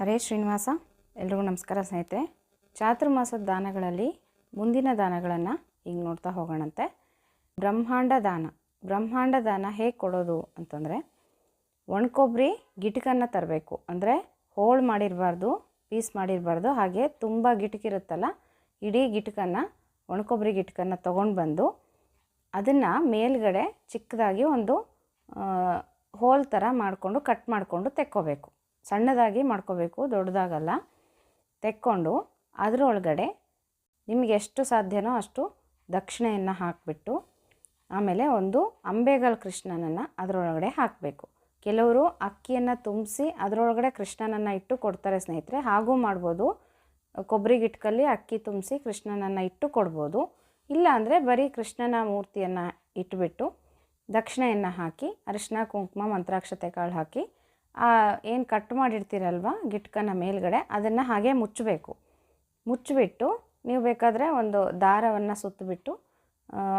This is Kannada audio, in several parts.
ಹರೇ ಶ್ರೀನಿವಾಸ, ಎಲ್ರಿಗೂ ನಮಸ್ಕಾರ ಸ್ನೇಹಿತರೆ. ಚಾತುರ್ಮಾಸದ ದಾನಗಳಲ್ಲಿ ಮುಂದಿನ ದಾನಗಳನ್ನು ಈಗ ನೋಡ್ತಾ ಹೋಗೋಣಂತೆ. ಬ್ರಹ್ಮಾಂಡ ದಾನ. ಬ್ರಹ್ಮಾಂಡ ದಾನ ಹೇಗೆ ಕೊಡೋದು ಅಂತಂದರೆ ಒಣಕೊಬ್ಬರಿ ಗಿಟಕನ್ನು ತರಬೇಕು. ಅಂದರೆ ಹೋಳು ಮಾಡಿರಬಾರ್ದು, ಪೀಸ್ ಮಾಡಿರಬಾರ್ದು, ಹಾಗೆ ತುಂಬ ಗಿಟಕಿರುತ್ತಲ್ಲ ಇಡೀ ಗಿಟಕನ್ನು ಒಣಕೊಬ್ಬರಿ ಗಿಟಕನ್ನು ತೊಗೊಂಡು ಬಂದು ಅದನ್ನು ಮೇಲ್ಗಡೆ ಚಿಕ್ಕದಾಗಿ ಒಂದು ಹೋಲ್ ಥರ ಮಾಡಿಕೊಂಡು, ಕಟ್ ಮಾಡಿಕೊಂಡು ತೆಕ್ಕೋಬೇಕು. ಸಣ್ಣದಾಗಿ ಮಾಡ್ಕೋಬೇಕು, ದೊಡ್ಡದಾಗಲ್ಲ. ತೆಕ್ಕೊಂಡು ಅದರೊಳಗಡೆ ನಿಮಗೆ ಎಷ್ಟು ಸಾಧ್ಯನೋ ಅಷ್ಟು ದಕ್ಷಿಣೆಯನ್ನು ಹಾಕಿಬಿಟ್ಟು ಆಮೇಲೆ ಒಂದು ಅಂಬೇಗಲ್ ಕೃಷ್ಣನನ್ನು ಅದರೊಳಗಡೆ ಹಾಕಬೇಕು. ಕೆಲವರು ಅಕ್ಕಿಯನ್ನು ತುಂಬಿಸಿ ಅದರೊಳಗಡೆ ಕೃಷ್ಣನನ್ನು ಇಟ್ಟು ಕೊಡ್ತಾರೆ ಸ್ನೇಹಿತರೆ. ಹಾಗೂ ಮಾಡ್ಬೋದು. ಕೊಬ್ಬರಿ ಗಿಟ್ಕಲ್ಲಿ ಅಕ್ಕಿ ತುಂಬಿಸಿ ಕೃಷ್ಣನನ್ನು ಇಟ್ಟು ಕೊಡ್ಬೋದು. ಇಲ್ಲ ಅಂದರೆ ಬರೀ ಕೃಷ್ಣನ ಮೂರ್ತಿಯನ್ನು ಇಟ್ಬಿಟ್ಟು ದಕ್ಷಿಣೆಯನ್ನು ಹಾಕಿ ಅರಿಶಿನ ಕುಂಕುಮ, ಮಂತ್ರಾಕ್ಷತೆ ಕಾಳು ಹಾಕಿ ಏನು ಕಟ್ ಮಾಡಿರ್ತೀರಲ್ವ ಗಿಟ್ಕನ ಮೇಲ್ಗಡೆ, ಅದನ್ನು ಹಾಗೆ ಮುಚ್ಚಬೇಕು. ಮುಚ್ಚಿಬಿಟ್ಟು ನೀವು ಬೇಕಾದರೆ ಒಂದು ದಾರವನ್ನು ಸುತ್ತಬಿಟ್ಟು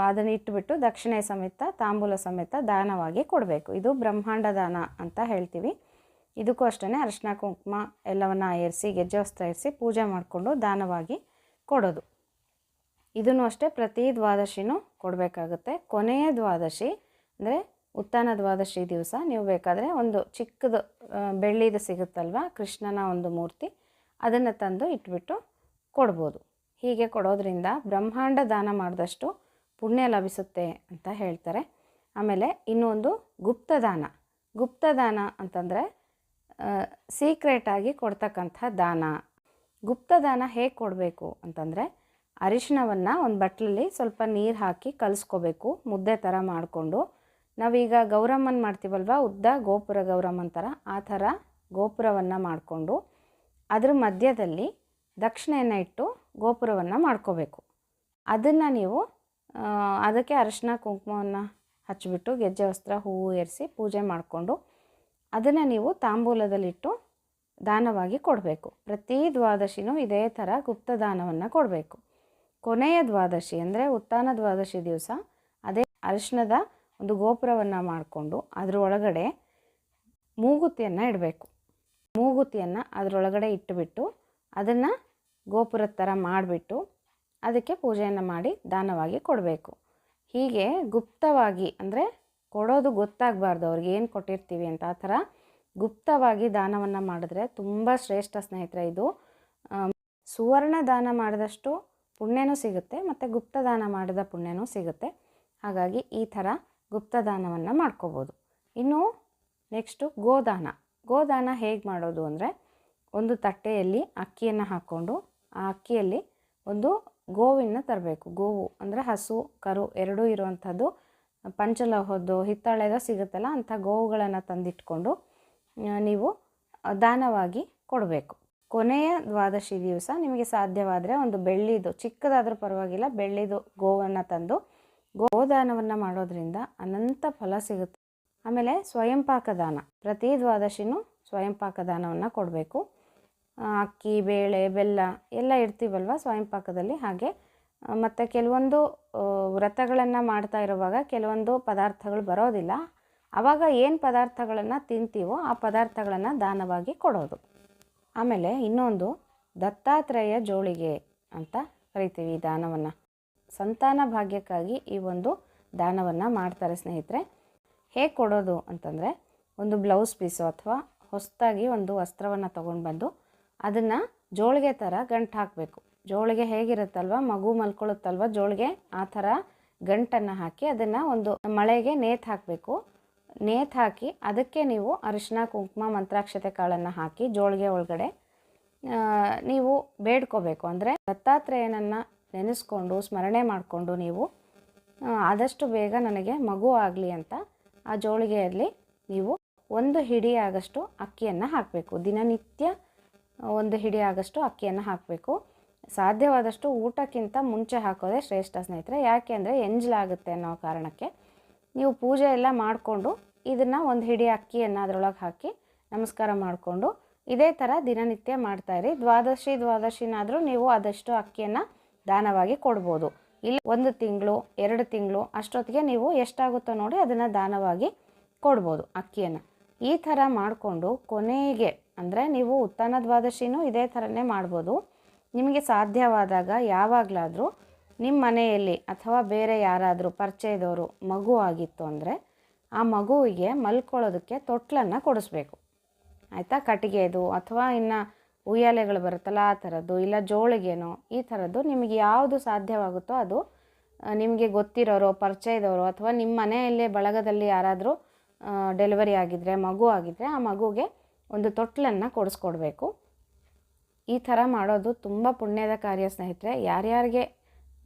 ಅದನ್ನು ಇಟ್ಬಿಟ್ಟು ದಕ್ಷಿಣೆ ಸಮೇತ, ತಾಂಬೂಲ ಸಮೇತ ದಾನವಾಗಿ ಕೊಡಬೇಕು. ಇದು ಬ್ರಹ್ಮಾಂಡ ದಾನ ಅಂತ ಹೇಳ್ತೀವಿ. ಇದಕ್ಕೂ ಅಷ್ಟೇ ಅರಿಶಿನ ಕುಂಕುಮ ಎಲ್ಲವನ್ನು ಏರಿಸಿ ಗೆಜ್ಜೆ ವಸ್ತ್ರ ಪೂಜೆ ಮಾಡಿಕೊಂಡು ದಾನವಾಗಿ ಕೊಡೋದು. ಇದನ್ನು ಅಷ್ಟೇ ಪ್ರತಿ ದ್ವಾದಶಿನೂ ಕೊಡಬೇಕಾಗುತ್ತೆ. ಕೊನೆಯ ದ್ವಾದಶಿ ಅಂದರೆ ಉತ್ಥಾನ ದ್ವಾದಶಿ ದಿವಸ. ನೀವು ಬೇಕಾದರೆ ಒಂದು ಚಿಕ್ಕದು ಬೆಳ್ಳಿದು ಸಿಗುತ್ತಲ್ವ? ಕೃಷ್ಣನ ಒಂದು ಮೂರ್ತಿ. ಅದನ್ನು ತಂದು ಇಟ್ಬಿಟ್ಟು ಕೊಡ್ಬೋದು. ಹೀಗೆ ಕೊಡೋದ್ರಿಂದ ಬ್ರಹ್ಮಾಂಡ ದಾನ ಮಾಡಿದಷ್ಟು ಪುಣ್ಯ ಲಭಿಸುತ್ತೆ ಅಂತ ಹೇಳ್ತಾರೆ. ಆಮೇಲೆ ಇನ್ನೊಂದು ಗುಪ್ತದಾನ ಗುಪ್ತದಾನ ಅಂತಂದರೆ ಸೀಕ್ರೆಟಾಗಿ ಕೊಡ್ತಕ್ಕಂಥ ದಾನ. ಗುಪ್ತದಾನ ಹೇಗೆ ಕೊಡಬೇಕು ಅಂತಂದರೆ, ಅರಿಶಿಣವನ್ನು ಒಂದು ಬಟ್ಲಲ್ಲಿ ಸ್ವಲ್ಪ ನೀರು ಹಾಕಿ ಕಲಿಸ್ಕೋಬೇಕು, ಮುದ್ದೆ ಥರ ಮಾಡಿಕೊಂಡು. ನಾವೀಗ ಗೌರಮ್ಮನ ಮಾಡ್ತೀವಲ್ವ? ಉದ್ದ ಗೋಪುರ ಗೌರಮ್ಮನ ಥರ ಆ ಥರ ಗೋಪುರವನ್ನು ಮಾಡಿಕೊಂಡು ಅದರ ಮಧ್ಯದಲ್ಲಿ ದಕ್ಷಿಣೆಯನ್ನು ಇಟ್ಟು ಗೋಪುರವನ್ನು ಮಾಡ್ಕೋಬೇಕು. ಅದನ್ನು ನೀವು ಅದಕ್ಕೆ ಅರಶಿನ, ಕುಂಕುಮವನ್ನು ಹಚ್ಚಿಬಿಟ್ಟು ಗೆಜ್ಜೆ, ವಸ್ತ್ರ, ಹೂವು ಏರಿಸಿ ಪೂಜೆ ಮಾಡಿಕೊಂಡು ಅದನ್ನು ನೀವು ತಾಂಬೂಲದಲ್ಲಿಟ್ಟು ದಾನವಾಗಿ ಕೊಡಬೇಕು. ಪ್ರತಿ ದ್ವಾದಶಿನೂ ಇದೇ ಥರ ಗುಪ್ತ ದಾನವನ್ನು ಕೊಡಬೇಕು. ಕೊನೆಯ ದ್ವಾದಶಿ ಅಂದರೆ ಉತ್ಥಾನ ದ್ವಾದಶಿ ದಿವಸ, ಅದೇ ಅರಿಶಿಣದ ಒಂದು ಗೋಪುರವನ್ನು ಮಾಡಿಕೊಂಡು ಅದರೊಳಗಡೆ ಮೂಗುತಿಯನ್ನು ಇಡಬೇಕು. ಮೂಗುತಿಯನ್ನು ಅದರೊಳಗಡೆ ಇಟ್ಟುಬಿಟ್ಟು ಅದನ್ನು ಗೋಪುರದ ಥರ ಮಾಡಿಬಿಟ್ಟು ಅದಕ್ಕೆ ಪೂಜೆಯನ್ನು ಮಾಡಿ ದಾನವಾಗಿ ಕೊಡಬೇಕು. ಹೀಗೆ ಗುಪ್ತವಾಗಿ ಅಂದರೆ ಕೊಡೋದು ಗೊತ್ತಾಗಬಾರ್ದು ಅವ್ರಿಗೆ ಏನು ಕೊಟ್ಟಿರ್ತೀವಿ ಅಂತ. ಆ ಥರ ಗುಪ್ತವಾಗಿ ದಾನವನ್ನು ಮಾಡಿದ್ರೆ ತುಂಬ ಶ್ರೇಷ್ಠ ಸ್ನೇಹಿತರೆ ಇದು. ಸುವರ್ಣ ದಾನ ಮಾಡಿದಷ್ಟು ಪುಣ್ಯನೂ ಸಿಗುತ್ತೆ ಮತ್ತು ಗುಪ್ತ ದಾನ ಮಾಡಿದ ಪುಣ್ಯನೂ ಸಿಗುತ್ತೆ. ಹಾಗಾಗಿ ಈ ಥರ ಗುಪ್ತದಾನವನ್ನು ಮಾಡ್ಕೋಬೋದು. ಇನ್ನು ನೆಕ್ಸ್ಟು ಗೋದಾನ. ಗೋದಾನ ಹೇಗೆ ಮಾಡೋದು ಅಂದರೆ ಒಂದು ತಟ್ಟೆಯಲ್ಲಿ ಅಕ್ಕಿಯನ್ನು ಹಾಕ್ಕೊಂಡು ಆ ಅಕ್ಕಿಯಲ್ಲಿ ಒಂದು ಗೋವಿನ ತರಬೇಕು. ಗೋವು ಅಂದರೆ ಹಸು, ಕರು ಎರಡೂ ಇರುವಂಥದ್ದು ಪಂಚಲೋಹದ್ದು ಹಿತ್ತಾಳೆದ ಸಿಗುತ್ತಲ್ಲ ಅಂಥ ಗೋವುಗಳನ್ನು ತಂದಿಟ್ಕೊಂಡು ನೀವು ದಾನವಾಗಿ ಕೊಡಬೇಕು. ಕೊನೆಯ ದ್ವಾದಶಿ ದಿವಸ ನಿಮಗೆ ಸಾಧ್ಯವಾದರೆ ಒಂದು ಬೆಳ್ಳಿದು, ಚಿಕ್ಕದಾದರೂ ಪರವಾಗಿಲ್ಲ, ಬೆಳ್ಳಿದು ಗೋವನ್ನು ತಂದು ಗೋದಾನವನ್ನು ಮಾಡೋದ್ರಿಂದ ಅನಂತ ಫಲ ಸಿಗುತ್ತೆ. ಆಮೇಲೆ ಸ್ವಯಂಪಾಕ ದಾನ ಪ್ರತಿ ದ್ವಾದಶಿನೂ ಸ್ವಯಂಪಾಕ ದಾನವನ್ನು ಕೊಡಬೇಕು ಅಕ್ಕಿ, ಬೇಳೆ, ಬೆಲ್ಲ ಎಲ್ಲ ಇಡ್ತೀವಲ್ವ ಸ್ವಯಂಪಾಕದಲ್ಲಿ? ಹಾಗೆ ಮತ್ತು ಕೆಲವೊಂದು ವ್ರತಗಳನ್ನು ಮಾಡ್ತಾ ಇರುವಾಗ ಕೆಲವೊಂದು ಪದಾರ್ಥಗಳು ಬರೋದಿಲ್ಲ. ಆವಾಗ ಏನು ಪದಾರ್ಥಗಳನ್ನು ತಿಂತೀವೋ ಆ ಪದಾರ್ಥಗಳನ್ನು ದಾನವಾಗಿ ಕೊಡೋದು. ಆಮೇಲೆ ಇನ್ನೊಂದು ದತ್ತಾತ್ರೇಯ ಜೋಳಿಗೆ ಅಂತ ಕರಿತೀವಿ ಈ ದಾನವನ್ನು. ಸಂತಾನ ಭಾಗ್ಯಕ್ಕಾಗಿ ಈ ಒಂದು ದಾನವನ್ನು ಮಾಡ್ತಾರೆ ಸ್ನೇಹಿತರೆ. ಹೇಗೆ ಕೊಡೋದು ಅಂತಂದರೆ, ಒಂದು ಬ್ಲೌಸ್ ಪೀಸು ಅಥವಾ ಹೊಸದಾಗಿ ಒಂದು ವಸ್ತ್ರವನ್ನು ತೊಗೊಂಡು ಬಂದು ಅದನ್ನು ಜೋಳಿಗೆ ಥರ ಗಂಟು ಹಾಕಬೇಕು. ಜೋಳಿಗೆ ಹೇಗಿರುತ್ತಲ್ವ? ಮಗು ಮಲ್ಕೊಳ್ಳುತ್ತಲ್ವ? ಜೋಳಿಗೆ ಆ ಥರ ಗಂಟನ್ನು ಹಾಕಿ ಅದನ್ನು ಒಂದು ಮಳೆಗೆ ನೇತು ಹಾಕಬೇಕು. ನೇತು ಹಾಕಿ ಅದಕ್ಕೆ ನೀವು ಅರಿಶಿನ ಕುಂಕುಮ, ಮಂತ್ರಾಕ್ಷತೆ ಕಾಳನ್ನು ಹಾಕಿ ಜೋಳಿಗೆ ಒಳಗಡೆ ನೀವು ಬೇಡ್ಕೋಬೇಕು. ಅಂದರೆ ದತ್ತಾತ್ರೇಯನನ್ನು ನೆನೆಸ್ಕೊಂಡು, ಸ್ಮರಣೆ ಮಾಡಿಕೊಂಡು ನೀವು ಆದಷ್ಟು ಬೇಗ ನನಗೆ ಮಗು ಆಗಲಿ ಅಂತ ಆ ಜೋಳಿಗೆಯಲ್ಲಿ ನೀವು ಒಂದು ಹಿಡಿ ಆಗಷ್ಟು ಅಕ್ಕಿಯನ್ನು ಹಾಕಬೇಕು. ದಿನನಿತ್ಯ ಒಂದು ಹಿಡಿ ಆಗಷ್ಟು ಅಕ್ಕಿಯನ್ನು ಹಾಕಬೇಕು. ಸಾಧ್ಯವಾದಷ್ಟು ಊಟಕ್ಕಿಂತ ಮುಂಚೆ ಹಾಕೋದೇ ಶ್ರೇಷ್ಠ ಸ್ನೇಹಿತರೆ. ಯಾಕೆ ಅಂದರೆ ಎಂಜಲಾಗುತ್ತೆ ಅನ್ನೋ ಕಾರಣಕ್ಕೆ ನೀವು ಪೂಜೆ ಎಲ್ಲ ಮಾಡಿಕೊಂಡು ಇದನ್ನು ಒಂದು ಹಿಡಿ ಅಕ್ಕಿಯನ್ನು ಅದರೊಳಗೆ ಹಾಕಿ ನಮಸ್ಕಾರ ಮಾಡಿಕೊಂಡು ಇದೇ ಥರ ದಿನನಿತ್ಯ ಮಾಡ್ತಾಯಿರಿ ದ್ವಾದಶಿ, ದ್ವಾದಶಿನಾದರೂ ನೀವು ಆದಷ್ಟು ಅಕ್ಕಿಯನ್ನು ದಾನವಾಗಿ ಕೊಡ್ಬೋದು. ಇಲ್ಲ, ಒಂದು ತಿಂಗಳು, ಎರಡು ತಿಂಗಳು, ಅಷ್ಟೊತ್ತಿಗೆ ನೀವು ಎಷ್ಟಾಗುತ್ತೋ ನೋಡಿ ಅದನ್ನು ದಾನವಾಗಿ ಕೊಡ್ಬೋದು ಅಕ್ಕಿಯನ್ನು. ಈ ಥರ ಮಾಡಿಕೊಂಡು ಕೊನೆಗೆ, ಅಂದರೆ ನೀವು ಉತ್ಥಾನ ದ್ವಾದಶಿನೂ ಇದೇ ಥರನೇ ಮಾಡ್ಬೋದು. ನಿಮಗೆ ಸಾಧ್ಯವಾದಾಗ ಯಾವಾಗಲಾದರೂ ನಿಮ್ಮ ಮನೆಯಲ್ಲಿ ಅಥವಾ ಬೇರೆ ಯಾರಾದರೂ ಪರಿಚಯದವರು ಮಗು ಆಗಿತ್ತು ಅಂದರೆ ಆ ಮಗುವಿಗೆ ಮಲ್ಕೊಳ್ಳೋದಕ್ಕೆ ತೊಟ್ಲನ್ನು ಕೊಡಿಸ್ಬೇಕು. ಆಯಿತಾ? ಕಟ್ಟಿಗೆದು ಅಥವಾ ಇನ್ನು ಉಯ್ಯಾಲೆಗಳು ಬರುತ್ತಲ್ಲ, ಆ ಥರದ್ದು, ಇಲ್ಲ ಜೋಳಿಗೆನೋ, ಈ ಥರದ್ದು ನಿಮಗೆ ಯಾವುದು ಸಾಧ್ಯವಾಗುತ್ತೋ ಅದು ನಿಮಗೆ ಗೊತ್ತಿರೋರು, ಪರಿಚಯದವರು, ಅಥವಾ ನಿಮ್ಮ ಮನೆಯಲ್ಲೇ ಬಳಗದಲ್ಲಿ ಯಾರಾದರೂ ಡೆಲಿವರಿ ಆಗಿದ್ದರೆ ಮಗು ಆಗಿದ್ದರೆ ಆ ಮಗುಗೆ ಒಂದು ತೊಟ್ಲನ್ನು ಕೊಡಿಸ್ಕೊಡ್ಬೇಕು. ಈ ಥರ ಮಾಡೋದು ತುಂಬ ಪುಣ್ಯದ ಕಾರ್ಯ, ಸ್ನೇಹಿತರೆ. ಯಾರ್ಯಾರಿಗೆ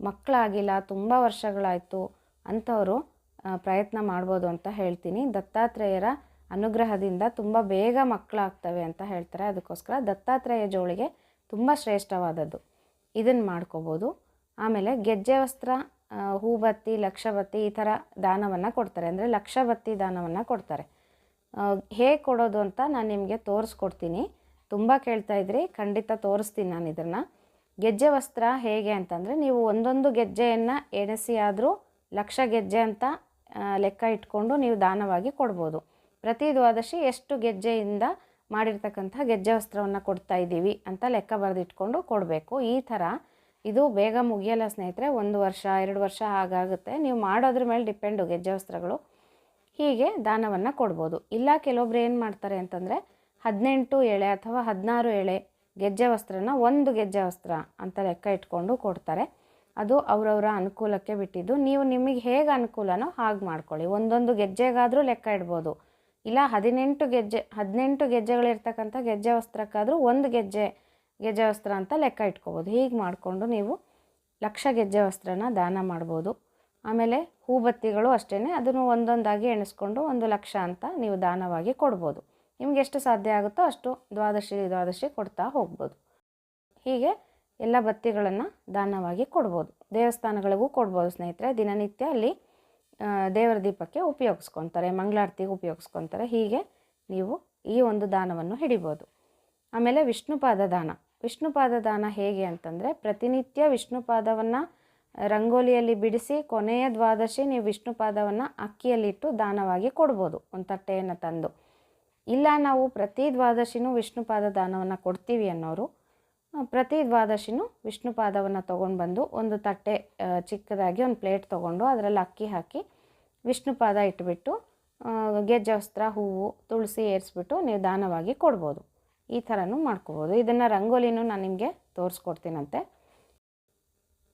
ಮಕ್ಕಳಾಗಿಲ್ಲ, ತುಂಬ ವರ್ಷಗಳಾಯಿತು, ಅಂಥವರು ಪ್ರಯತ್ನ ಮಾಡ್ಬೋದು ಅಂತ ಹೇಳ್ತೀನಿ. ದತ್ತಾತ್ರೇಯರ ಅನುಗ್ರಹದಿಂದ ತುಂಬ ಬೇಗ ಮಕ್ಕಳಾಗ್ತವೆ ಅಂತ ಹೇಳ್ತಾರೆ. ಅದಕ್ಕೋಸ್ಕರ ದತ್ತಾತ್ರೇಯ ಜೋಳಿಗೆ ತುಂಬ ಶ್ರೇಷ್ಠವಾದದ್ದು. ಇದನ್ನು ಮಾಡ್ಕೋಬೋದು. ಆಮೇಲೆ ಗೆಜ್ಜೆ ವಸ್ತ್ರ ಹೂಬತ್ತಿ, ಲಕ್ಷಬತ್ತಿ ಈ ಥರ ದಾನವನ್ನು ಕೊಡ್ತಾರೆ. ಅಂದರೆ ಲಕ್ಷಬತ್ತಿ ದಾನವನ್ನು ಕೊಡ್ತಾರೆ. ಹೇಗೆ ಕೊಡೋದು ಅಂತ ನಾನು ನಿಮಗೆ ತೋರಿಸ್ಕೊಡ್ತೀನಿ. ತುಂಬ ಕೇಳ್ತಾ ಇದ್ರಿ, ಖಂಡಿತ ತೋರಿಸ್ತೀನಿ ನಾನು ಇದನ್ನು ಗೆಜ್ಜೆ ವಸ್ತ್ರ ಹೇಗೆ ಅಂತಂದರೆ ನೀವು ಒಂದೊಂದು ಗೆಜ್ಜೆಯನ್ನು ಎಣಸಿ ಆದರೂ ಲಕ್ಷ ಗೆಜ್ಜೆ ಅಂತ ಲೆಕ್ಕ ಇಟ್ಕೊಂಡು ನೀವು ದಾನವಾಗಿ ಕೊಡ್ಬೋದು. ಪ್ರತಿ ದ್ವಾದಶಿ ಎಷ್ಟು ಗೆಜ್ಜೆಯಿಂದ ಮಾಡಿರ್ತಕ್ಕಂಥ ಗೆಜ್ಜೆ ವಸ್ತ್ರವನ್ನು ಕೊಡ್ತಾ ಇದ್ದೀವಿ ಅಂತ ಲೆಕ್ಕ ಬರೆದಿಟ್ಕೊಂಡು ಕೊಡಬೇಕು. ಈ ಥರ ಇದು ಬೇಗ ಮುಗಿಯಲ್ಲ ಸ್ನೇಹಿತರೆ, ಒಂದು ವರ್ಷ, ಎರಡು ವರ್ಷ ಹಾಗಾಗುತ್ತೆ. ನೀವು ಮಾಡೋದ್ರ ಮೇಲೆ ಡಿಪೆಂಡು ಗೆಜ್ಜೆ ವಸ್ತ್ರಗಳು. ಹೀಗೆ ದಾನವನ್ನು ಕೊಡ್ಬೋದು. ಇಲ್ಲ ಕೆಲವೊಬ್ರು ಏನು ಮಾಡ್ತಾರೆ ಅಂತಂದರೆ, ಹದಿನೆಂಟು ಎಳೆ ಅಥವಾ ಹದಿನಾರು ಎಳೆ ಗೆಜ್ಜೆ ವಸ್ತ್ರನ ಒಂದು ಗೆಜ್ಜೆ ವಸ್ತ್ರ ಅಂತ ಲೆಕ್ಕ ಇಟ್ಕೊಂಡು ಕೊಡ್ತಾರೆ. ಅದು ಅವರವರ ಅನುಕೂಲಕ್ಕೆ ಬಿಟ್ಟಿದ್ದು. ನೀವು ನಿಮಗೆ ಹೇಗೆ ಅನುಕೂಲನೋ ಹಾಗೆ ಮಾಡ್ಕೊಳ್ಳಿ. ಒಂದೊಂದು ಗೆಜ್ಜೆಗಾದರೂ ಲೆಕ್ಕ ಇಡ್ಬೋದು. ಇಲ್ಲ ಹದಿನೆಂಟು ಗೆಜ್ಜೆ, ಹದಿನೆಂಟು ಗೆಜ್ಜೆಗಳಿರ್ತಕ್ಕಂಥ ಗೆಜ್ಜೆ ವಸ್ತ್ರಕ್ಕಾದರೂ ಒಂದು ಗೆಜ್ಜೆ ಗೆಜ್ಜೆ ವಸ್ತ್ರ ಅಂತ ಲೆಕ್ಕ ಇಟ್ಕೋಬೋದು. ಹೀಗೆ ಮಾಡಿಕೊಂಡು ನೀವು ಲಕ್ಷ ಗೆಜ್ಜೆ ವಸ್ತ್ರನ ದಾನ ಮಾಡ್ಬೋದು. ಆಮೇಲೆ ಹೂಬತ್ತಿಗಳು ಅಷ್ಟೇ ಅದನ್ನು ಒಂದೊಂದಾಗಿ ಎಣಿಸ್ಕೊಂಡು ಒಂದು ಲಕ್ಷ ಅಂತ ನೀವು ದಾನವಾಗಿ ಕೊಡ್ಬೋದು. ನಿಮ್ಗೆ ಎಷ್ಟು ಸಾಧ್ಯ ಆಗುತ್ತೋ ಅಷ್ಟು ದ್ವಾದಶಿ ದ್ವಾದಶಿ ಕೊಡ್ತಾ ಹೋಗ್ಬೋದು. ಹೀಗೆ ಎಲ್ಲ ಬತ್ತಿಗಳನ್ನು ದಾನವಾಗಿ ಕೊಡ್ಬೋದು. ದೇವಸ್ಥಾನಗಳಿಗೂ ಕೊಡ್ಬೋದು ಸ್ನೇಹಿತರೆ. ದಿನನಿತ್ಯ ಅಲ್ಲಿ ದೇವರ ದೀಪಕ್ಕೆ ಉಪಯೋಗಿಸ್ಕೊತಾರೆ, ಮಂಗಳಾರತಿಗೆ ಉಪಯೋಗಿಸ್ಕೊತಾರೆ. ಹೀಗೆ ನೀವು ಈ ಒಂದು ದಾನವನ್ನು ಹಿಡಿಬೋದು. ಆಮೇಲೆ ವಿಷ್ಣುಪಾದ ದಾನ. ವಿಷ್ಣುಪಾದ ದಾನ ಹೇಗೆ ಅಂತಂದರೆ ಪ್ರತಿನಿತ್ಯ ವಿಷ್ಣುಪಾದವನ್ನು ರಂಗೋಲಿಯಲ್ಲಿ ಬಿಡಿಸಿ ಕೊನೆಯ ದ್ವಾದಶಿ ನೀವು ವಿಷ್ಣುಪಾದವನ್ನು ಅಕ್ಕಿಯಲ್ಲಿಟ್ಟು ದಾನವಾಗಿ ಕೊಡ್ಬೋದು, ಒಂದು ತಟ್ಟೆಯನ್ನು ತಂದು. ಇಲ್ಲ ನಾವು ಪ್ರತಿ ದ್ವಾದಶಿನೂ ವಿಷ್ಣುಪಾದ ದಾನವನ್ನು ಕೊಡ್ತೀವಿ ಅನ್ನೋರು ಪ್ರತಿ ದ್ವಾದಶಿನೂ ವಿಷ್ಣುಪಾದವನ್ನು ತೊಗೊಂಡು ಬಂದು ಒಂದು ತಟ್ಟೆ ಚಿಕ್ಕದಾಗಿ ಒಂದು ಪ್ಲೇಟ್ ತೊಗೊಂಡು ಅದರಲ್ಲಿ ಅಕ್ಕಿ ಹಾಕಿ ವಿಷ್ಣುಪಾದ ಇಟ್ಬಿಟ್ಟು ಗೆಜ್ಜೆ, ವಸ್ತ್ರ, ಹೂವು, ತುಳಸಿ ಏರಿಸ್ಬಿಟ್ಟು ನೀವು ದಾನವಾಗಿ ಕೊಡ್ಬೋದು. ಈ ಥರನೂ ಮಾಡ್ಕೋಬೋದು. ಇದನ್ನು ರಂಗೋಲಿನೂ ನಾನು ನಿಮಗೆ ತೋರಿಸ್ಕೊಡ್ತೀನಂತೆ.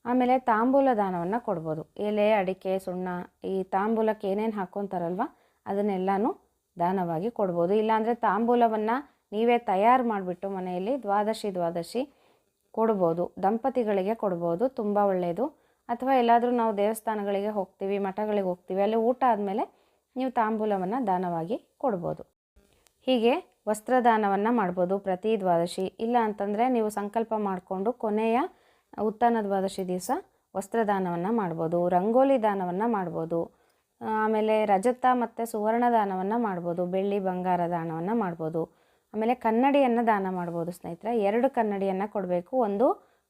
ಆಮೇಲೆ ತಾಂಬೂಲ ದಾನವನ್ನು ಕೊಡ್ಬೋದು. ಎಲೆ, ಅಡಿಕೆ, ಸುಣ್ಣ, ಈ ತಾಂಬೂಲಕ್ಕೆ ಏನೇನು ಹಾಕ್ಕೊತಾರಲ್ವ ಅದನ್ನೆಲ್ಲನೂ ದಾನವಾಗಿ ಕೊಡ್ಬೋದು. ಇಲ್ಲಾಂದರೆ ತಾಂಬೂಲವನ್ನು ನೀವೇ ತಯಾರು ಮಾಡಿಬಿಟ್ಟು ಮನೆಯಲ್ಲಿ ದ್ವಾದಶಿ ದ್ವಾದಶಿ ಕೊಡ್ಬೋದು, ದಂಪತಿಗಳಿಗೆ ಕೊಡ್ಬೋದು, ತುಂಬ ಒಳ್ಳೆಯದು ಅಥವಾ ಎಲ್ಲಾದರೂ ನಾವು ದೇವಸ್ಥಾನಗಳಿಗೆ ಹೋಗ್ತೀವಿ, ಮಠಗಳಿಗೆ ಹೋಗ್ತೀವಿ, ಅಲ್ಲಿ ಊಟ ಆದಮೇಲೆ ನೀವು ತಾಂಬೂಲವನ್ನು ದಾನವಾಗಿ ಕೊಡ್ಬೋದು. ಹೀಗೆ ವಸ್ತ್ರದಾನವನ್ನು ಮಾಡ್ಬೋದು ಪ್ರತಿ ದ್ವಾದಶಿ. ಇಲ್ಲ ಅಂತಂದರೆ ನೀವು ಸಂಕಲ್ಪ ಮಾಡಿಕೊಂಡು ಕೊನೆಯ ಉತ್ತಾನ ದ್ವಾದಶಿ ದಿವಸ ವಸ್ತ್ರದಾನವನ್ನು ಮಾಡ್ಬೋದು, ರಂಗೋಲಿ ದಾನವನ್ನು ಮಾಡ್ಬೋದು, ಆಮೇಲೆ ರಜತ ಮತ್ತು ಸುವರ್ಣ ದಾನವನ್ನು ಮಾಡ್ಬೋದು, ಬೆಳ್ಳಿ ಬಂಗಾರ ದಾನವನ್ನು ಮಾಡ್ಬೋದು. ಆಮೇಲೆ ಕನ್ನಡಿಯನ್ನು ದಾನ ಮಾಡ್ಬೋದು ಸ್ನೇಹಿತರೆ. ಎರಡು ಕನ್ನಡಿಯನ್ನು ಕೊಡಬೇಕು. ಒಂದು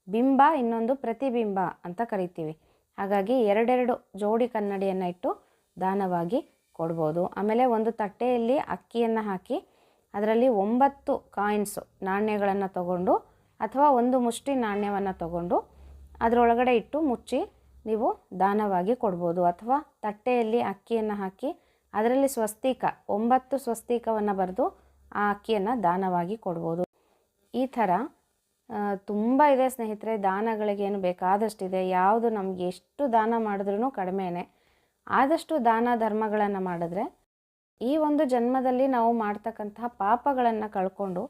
ಬಿಂಬ, ಇನ್ನೊಂದು ಪ್ರತಿಬಿಂಬ ಅಂತ ಕರಿತೀವಿ. ಹಾಗಾಗಿ ಎರಡೆರಡು ಜೋಡಿ ಕನ್ನಡಿಯನ್ನು ಇಟ್ಟು ದಾನವಾಗಿ ಕೊಡ್ಬೋದು. ಆಮೇಲೆ ಒಂದು ತಟ್ಟೆಯಲ್ಲಿ ಅಕ್ಕಿಯನ್ನು ಹಾಕಿ ಅದರಲ್ಲಿ ಒಂಬತ್ತು ಕಾಯಿನ್ಸು ನಾಣ್ಯಗಳನ್ನು ತಗೊಂಡು ಅಥವಾ ಒಂದು ಮುಷ್ಟಿ ನಾಣ್ಯವನ್ನು ತಗೊಂಡು ಅದರೊಳಗಡೆ ಇಟ್ಟು ಮುಚ್ಚಿ ನೀವು ದಾನವಾಗಿ ಕೊಡ್ಬೋದು. ಅಥವಾ ತಟ್ಟೆಯಲ್ಲಿ ಅಕ್ಕಿಯನ್ನು ಹಾಕಿ ಅದರಲ್ಲಿ ಸ್ವಸ್ತಿಕ, ಒಂಬತ್ತು ಸ್ವಸ್ತಿಕವನ್ನು ಬರೆದು ಆ ಅಕ್ಕಿಯನ್ನು ದಾನವಾಗಿ ಕೊಡ್ಬೋದು. ಈ ಥರ ತುಂಬ ಇದೆ ಸ್ನೇಹಿತರೆ ದಾನಗಳಿಗೇನು ಬೇಕಾದಷ್ಟಿದೆ. ಯಾವುದು ನಮಗೆ ಎಷ್ಟು ದಾನ ಮಾಡಿದ್ರೂ ಕಡಿಮೆನೇ. ಆದಷ್ಟು ದಾನ ಧರ್ಮಗಳನ್ನು ಮಾಡಿದ್ರೆ, ಈ ಒಂದು ಜನ್ಮದಲ್ಲಿ ನಾವು ಮಾಡ್ತಕ್ಕಂತಹ ಪಾಪಗಳನ್ನು ಕಳ್ಕೊಂಡು,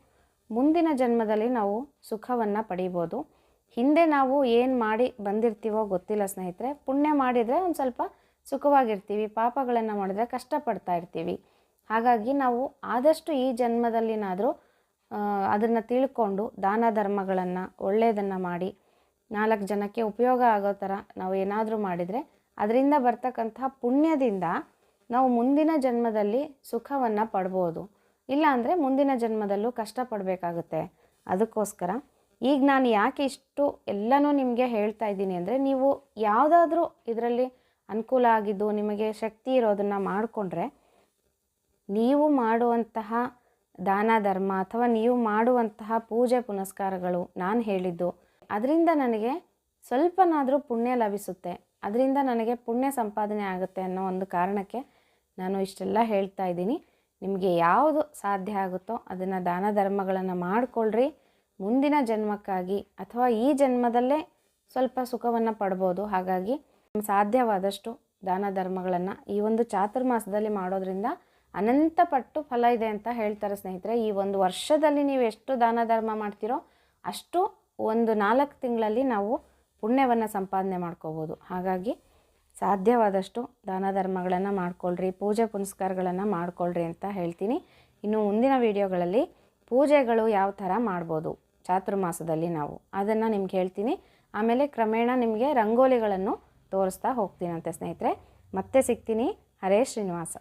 ಮುಂದಿನ ಜನ್ಮದಲ್ಲಿ ನಾವು ಸುಖವನ್ನು ಪಡಿಬೋದು. ಹಿಂದೆ ನಾವು ಏನು ಮಾಡಿ ಬಂದಿರ್ತೀವೋ ಗೊತ್ತಿಲ್ಲ ಸ್ನೇಹಿತರೆ. ಪುಣ್ಯ ಮಾಡಿದರೆ ಒಂದು ಸ್ವಲ್ಪ ಸುಖವಾಗಿರ್ತೀವಿ. ಪಾಪಗಳನ್ನು ಮಾಡಿದ್ರೆ ಕಷ್ಟಪಡ್ತಾ ಇರ್ತೀವಿ. ಹಾಗಾಗಿ ನಾವು ಆದಷ್ಟು ಈ ಜನ್ಮದಲ್ಲಿನಾದರೂ ಅದನ್ನು ತಿಳ್ಕೊಂಡು ದಾನ ಧರ್ಮಗಳನ್ನು ಒಳ್ಳೆಯದನ್ನು ಮಾಡಿ ನಾಲ್ಕು ಜನಕ್ಕೆ ಉಪಯೋಗ ಆಗೋ ಥರ ನಾವು ಏನಾದರೂ ಮಾಡಿದರೆ ಅದರಿಂದ ಬರ್ತಕ್ಕಂಥ ಪುಣ್ಯದಿಂದ ನಾವು ಮುಂದಿನ ಜನ್ಮದಲ್ಲಿ ಸುಖವನ್ನು ಪಡ್ಬೋದು. ಇಲ್ಲಾಂದರೆ ಮುಂದಿನ ಜನ್ಮದಲ್ಲೂ ಕಷ್ಟಪಡಬೇಕಾಗುತ್ತೆ ಅದಕ್ಕೋಸ್ಕರ ಈಗ ನಾನು ಯಾಕೆ ಇಷ್ಟು ಎಲ್ಲನೂ ನಿಮಗೆ ಹೇಳ್ತಾ ಇದ್ದೀನಿ ಅಂದರೆ ನೀವು ಯಾವುದಾದ್ರೂ ಇದರಲ್ಲಿ ಅನುಕೂಲ ಆಗಿದ್ದು ನಿಮಗೆ ಶಕ್ತಿ ಇರೋದನ್ನು ಮಾಡಿಕೊಂಡ್ರೆ ನೀವು ಮಾಡುವಂತಹ ದಾನ ಧರ್ಮ ಅಥವಾ ನೀವು ಮಾಡುವಂತಹ ಪೂಜೆ ಪುನಸ್ಕಾರಗಳು ನಾನು ಹೇಳಿದ್ದು, ಅದರಿಂದ ನನಗೆ ಸ್ವಲ್ಪನಾದರೂ ಪುಣ್ಯ ಲಭಿಸುತ್ತೆ. ಅದರಿಂದ ನನಗೆ ಪುಣ್ಯ ಸಂಪಾದನೆ ಆಗುತ್ತೆ ಅನ್ನೋ ಒಂದು ಕಾರಣಕ್ಕೆ ನಾನು ಇಷ್ಟೆಲ್ಲ ಹೇಳ್ತಾ ಇದ್ದೀನಿ. ನಿಮಗೆ ಯಾವುದು ಸಾಧ್ಯ ಆಗುತ್ತೋ ಅದನ್ನು ದಾನ ಧರ್ಮಗಳನ್ನು ಮಾಡಿಕೊಳ್ಳ್ರಿ ಮುಂದಿನ ಜನ್ಮಕ್ಕಾಗಿ ಅಥವಾ ಈ ಜನ್ಮದಲ್ಲೇ ಸ್ವಲ್ಪ ಸುಖವನ್ನು ಪಡ್ಬೋದು. ಹಾಗಾಗಿ ಸಾಧ್ಯವಾದಷ್ಟು ದಾನ ಧರ್ಮಗಳನ್ನು ಈ ಒಂದು ಚಾತುರ್ಮಾಸದಲ್ಲಿ ಮಾಡೋದ್ರಿಂದ ಅನಂತ ಪಟ್ಟು ಫಲ ಇದೆ ಅಂತ ಹೇಳ್ತಾರೆ ಸ್ನೇಹಿತರೆ. ಈ ಒಂದು ವರ್ಷದಲ್ಲಿ ನೀವು ಎಷ್ಟು ದಾನ ಧರ್ಮ ಮಾಡ್ತೀರೋ ಅಷ್ಟು ಒಂದು ನಾಲ್ಕು ತಿಂಗಳಲ್ಲಿ ನಾವು ಪುಣ್ಯವನ್ನು ಸಂಪಾದನೆ ಮಾಡ್ಕೋಬೋದು. ಹಾಗಾಗಿ ಸಾಧ್ಯವಾದಷ್ಟು ದಾನ ಧರ್ಮಗಳನ್ನು ಮಾಡ್ಕೊಳ್ರಿ, ಪೂಜೆ ಪುನಸ್ಕಾರಗಳನ್ನು ಮಾಡ್ಕೊಳ್ರಿ ಅಂತ ಹೇಳ್ತೀನಿ. ಇನ್ನು ಮುಂದಿನ ವಿಡಿಯೋಗಳಲ್ಲಿ ಪೂಜೆಗಳು ಯಾವ ಥರ ಮಾಡ್ಬೋದು ಚಾತುರ್ಮಾಸದಲ್ಲಿ ನಾವು ಅದನ್ನು ನಿಮ್ಗೆ ಹೇಳ್ತೀನಿ. ಆಮೇಲೆ ಕ್ರಮೇಣ ನಿಮಗೆ ರಂಗೋಲಿಗಳನ್ನು ತೋರಿಸ್ತಾ ಹೋಗ್ತೀನಂತೆ ಸ್ನೇಹಿತರೆ. ಮತ್ತೆ ಸಿಗ್ತೀನಿ. ಹರೇ ಶ್ರೀನಿವಾಸ.